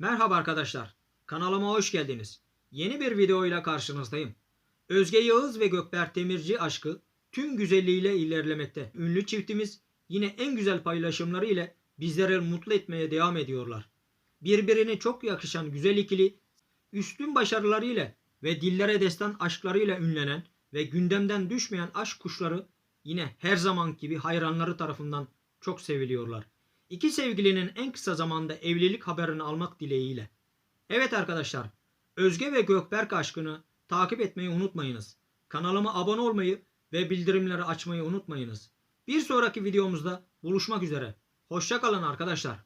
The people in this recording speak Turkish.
Merhaba arkadaşlar. Kanalıma hoş geldiniz. Yeni bir video ile karşınızdayım. Özge Yağız ve Gökberk Demirci aşkı tüm güzelliğiyle ilerlemekte. Ünlü çiftimiz yine en güzel paylaşımları ile bizleri mutlu etmeye devam ediyorlar. Birbirine çok yakışan güzel ikili, üstün başarılarıyla ve dillere destan aşklarıyla ünlenen ve gündemden düşmeyen aşk kuşları yine her zaman gibi hayranları tarafından çok seviliyorlar. İki sevgilinin en kısa zamanda evlilik haberini almak dileğiyle. Evet arkadaşlar, Özge ve Gökberk aşkını takip etmeyi unutmayınız. Kanalıma abone olmayı ve bildirimleri açmayı unutmayınız. Bir sonraki videomuzda buluşmak üzere. Hoşçakalın arkadaşlar.